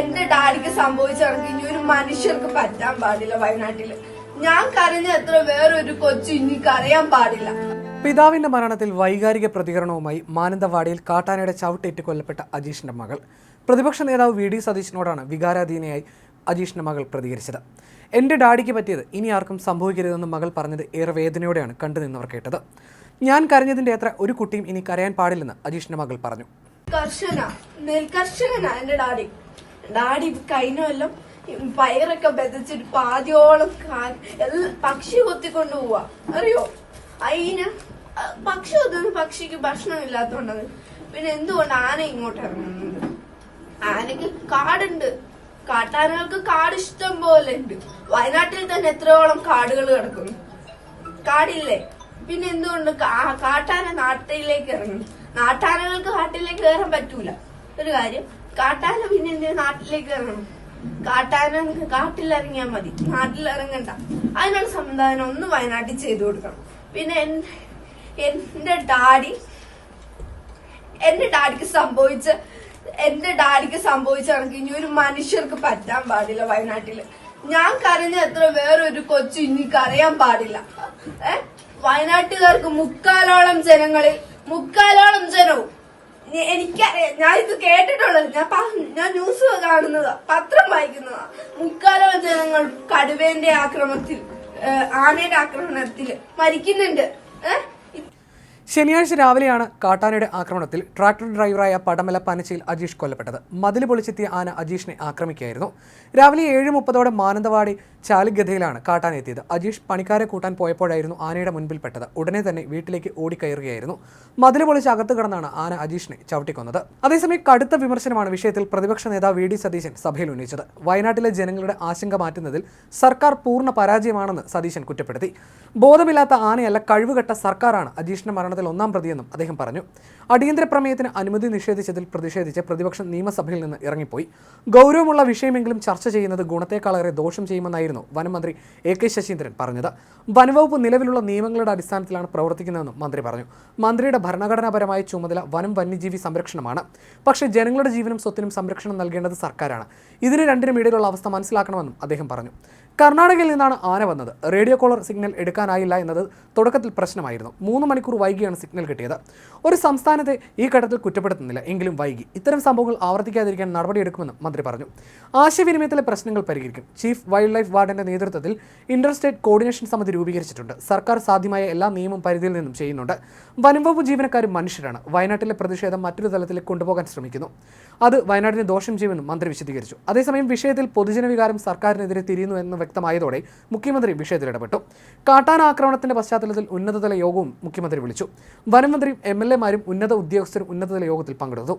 എന്റെ ഡാഡിക്ക് സംഭവിച്ചിറങ്ങി ഇനി ഒരു മനുഷ്യർക്ക് പറ്റാൻ പാടില്ല വയനാട്ടിൽ. ഞാൻ കരഞ്ഞ എത്ര വേറൊരു കൊച്ചു ഇനി കരയാൻ പാടില്ല. പിതാവിന്റെ മരണത്തിൽ വൈകാരിക പ്രതികരണവുമായി മാനന്തവാടിയിൽ കാട്ടാനയുടെ ചവിട്ടേറ്റ് കൊല്ലപ്പെട്ട അജീഷിന്റെ മകൾ. പ്രതിപക്ഷ നേതാവ് വി ഡി സതീശിനോടാണ് വികാരാധീനയായി അജീഷിന്റെ മകൾ പ്രതികരിച്ചത്. എന്റെ ഡാഡിക്ക് പറ്റിയത് ഇനി ആർക്കും സംഭവിക്കരുതെന്ന് മകൾ പറഞ്ഞത് ഏറെ വേദനയോടെയാണ് കണ്ടുനിന്നവർ കേട്ടത്. ഞാൻ കരഞ്ഞതിന്റെ അത്ര ഒരു കുട്ടിയും ഇനി കരയാൻ പാടില്ലെന്ന് അജീഷിന്റെ മകൾ പറഞ്ഞു. കർഷന നെൽകർഷകനാ എന്റെ ഡാഡി. ഡാഡി കഴിഞ്ഞ കൊല്ലം പയറൊക്കെ ബെതച്ചിട്ട് പാതിയോളം കാൻ എല്ലാം പക്ഷി കൊത്തിക്കൊണ്ട് പോവാ. അറിയോ? അയിന് പക്ഷി കൊത്തുന്ന പക്ഷിക്ക് ഭക്ഷണം ഇല്ലാത്തോണ്ടത് പിന്നെ എന്തുകൊണ്ട് ആന ഇങ്ങോട്ട് ഇറങ്ങുന്നുണ്ട് ആനക്ക് കാടുണ്ട്. കാട്ടാനകൾക്ക് കാട് ഇഷ്ടം പോലെ ഉണ്ട്. വയനാട്ടിൽ തന്നെ എത്രയോളം കാടുകൾ കിടക്കുന്നു. കാടില്ലേ? പിന്നെ എന്തുകൊണ്ട് കാട്ടാന നാട്ടിലേക്ക് ഇറങ്ങുന്നു? നാട്ടാനകൾക്ക് കാട്ടിലേക്ക് കയറാൻ പറ്റൂല. ഒരു കാര്യം കാട്ടാന പിന്നെ എന്തിനാ നാട്ടിലേക്ക് ഇറങ്ങണം? കാട്ടാന കാട്ടിലിറങ്ങിയാൽ മതി. നാട്ടിലിറങ്ങണ്ട. അതിനുള്ള സംവിധാനം ഒന്ന് വയനാട്ടിൽ ചെയ്തു കൊടുക്കണം. പിന്നെ എന്റെ ഡാഡി എന്റെ ഡാഡിക്ക് സംഭവിച്ച എന്റെ ഡാഡിക്ക് സംഭവിച്ചിറങ്ങി ഇനി ഒരു മനുഷ്യർക്ക് പറ്റാൻ പാടില്ല വയനാട്ടിൽ. ഞാൻ കരഞ്ഞ എത്ര വേറൊരു കൊച്ചു ഇനി കരയാൻ പാടില്ല. ഏ? വയനാട്ടുകാർക്ക് മുക്കാലോളം ജനങ്ങളിൽ മുക്കാലോളം എനിക്കറിയാം ഞാൻ ഇത് കേട്ടിട്ടുള്ളത്. ഞാൻ ഞാൻ ന്യൂസ് കാണുന്നതാ. പത്രം വായിക്കുന്നതാ. മുക്കാലോ ജനങ്ങൾ കടുവേന്റെ ആക്രമണത്തിൽ ആനയുടെ ആക്രമണത്തിൽ മരിക്കുന്നുണ്ട്. ഏഹ് ശനിയാഴ്ച രാവിലെയാണ് കാട്ടാനയുടെ ആക്രമണത്തിൽ ട്രാക്ടർ ഡ്രൈവറായ പടമല പനച്ചയിൽ അജീഷ് കൊല്ലപ്പെട്ടത്. മതിൽ പൊളിച്ചെത്തിയ ആന അജീഷിനെ ആക്രമിക്കുകയായിരുന്നു. രാവിലെ ഏഴ് മുപ്പതോടെ മാനന്തവാടി ചാലിഗതയിലാണ് കാട്ടാന എത്തിയത്. അജീഷ് പണിക്കാരെ കൂട്ടാൻ പോയപ്പോഴായിരുന്നു ആനയുടെ മുൻപിൽപ്പെട്ടത്. ഉടനെ തന്നെ വീട്ടിലേക്ക് ഓടിക്കയറുകയായിരുന്നു. മതിൽ പൊളിച്ച് അകത്ത് കടന്നാണ് ആന അജീഷിനെ ചവിട്ടിക്കൊന്നത്. അതേസമയം കടുത്ത വിമർശനമാണ് വിഷയത്തിൽ പ്രതിപക്ഷ നേതാവ് വി ഡി സതീശൻ സഭയിൽ ഉന്നയിച്ചത്. വയനാട്ടിലെ ജനങ്ങളുടെ ആശങ്ക മാറ്റുന്നതിൽ സർക്കാർ പൂർണ പരാജയമാണെന്ന് സതീശൻ കുറ്റപ്പെടുത്തി. ബോധമില്ലാത്ത ആനയല്ല കഴിവുകെട്ട സർക്കാരാണ് അജീഷിന്റെ മരണത്തിൽ ഒന്നാം പ്രതിയെന്നും അദ്ദേഹം പറഞ്ഞു. അടിയന്തര പ്രമേയത്തിന് അനുമതി നിഷേധിച്ചതിൽ പ്രതിഷേധിച്ച് പ്രതിപക്ഷം നിയമസഭയിൽ നിന്ന് ഇറങ്ങിപ്പോയി. ഗൗരവമുള്ള വിഷയമെങ്കിലും ചർച്ച ചെയ്യുന്നത് ഗുണത്തെക്കാളേറെ ദോഷം ചെയ്യുമെന്നായിരുന്നു വനമന്ത്രി എ കെ ശശീന്ദ്രൻ പറഞ്ഞത്. വനവകുപ്പ് നിലവിലുള്ള നിയമങ്ങളുടെ അടിസ്ഥാനത്തിലാണ് പ്രവർത്തിക്കുന്നതെന്നും മന്ത്രി പറഞ്ഞു. മന്ത്രിയുടെ ഭരണഘടനാപരമായ ചുമതല വനം വന്യജീവി സംരക്ഷണമാണ്. പക്ഷേ ജനങ്ങളുടെ ജീവനും സ്വത്തിനും സംരക്ഷണം നൽകേണ്ടത് സർക്കാരാണ്. ഇതിന് രണ്ടിനും ഇടയിലുള്ള അവസ്ഥ മനസ്സിലാക്കണമെന്നും അദ്ദേഹം പറഞ്ഞു. കർണാടകയിൽ നിന്നാണ് ആന വന്നത്. റേഡിയോ കോളർ സിഗ്നൽ എടുക്കാനായില്ല എന്നത് തുടക്കത്തിൽ പ്രശ്നമായിരുന്നു. മൂന്ന് മണിക്കൂർ വൈകിയാണ് സിഗ്നൽ കിട്ടിയത്. ഒരു സംസ്ഥാനത്തെ ഈ ഘട്ടത്തിൽ കുറ്റപ്പെടുത്തുന്നില്ല. എങ്കിലും വൈകി. ഇത്തരം സംഭവങ്ങൾ ആവർത്തിക്കാതിരിക്കാൻ നടപടിയെടുക്കുമെന്നും മന്ത്രി പറഞ്ഞു. ആശയവിനിമയത്തിലെ പ്രശ്നങ്ങൾ പരിഹരിക്കും. ചീഫ് വൈൽഡ് ലൈഫ് വാർഡന്റെ നേതൃത്വത്തിൽ ഇന്റർ സ്റ്റേറ്റ് കോർഡിനേഷൻ സമിതി രൂപീകരിച്ചിട്ടുണ്ട്. സർക്കാർ സാധ്യമായ എല്ലാ നിയമം പരിധിയിൽ നിന്നും ചെയ്യുന്നുണ്ട്. വനംവകുപ്പ് ജീവനക്കാരും മനുഷ്യരാണ്. വയനാട്ടിലെ പ്രതിഷേധം മറ്റൊരു തലത്തിലേക്ക് കൊണ്ടുപോകാൻ ശ്രമിക്കുന്നു. അത് വയനാടിന് ദോഷം ചെയ്യുമെന്നും മന്ത്രി വിശദീകരിച്ചു. അതേസമയം വിഷയത്തിൽ പൊതുജനവികാരം സർക്കാരിനെതിരെ തിരിയുന്നു എന്ന് വ്യക്തമായതോടെ മുഖ്യമന്ത്രി വിഷയത്തിൽ ഇടപെട്ടു. കാട്ടാന ആക്രമണത്തിന്റെ പശ്ചാത്തലത്തിൽ ഉന്നതതല യോഗവും മുഖ്യമന്ത്രി വിളിച്ചു. വനം മന്ത്രിയും എം എൽ എമാരും ഉന്നത ഉദ്യോഗസ്ഥരും ഉന്നതതല യോഗത്തിൽ പങ്കെടുത്തു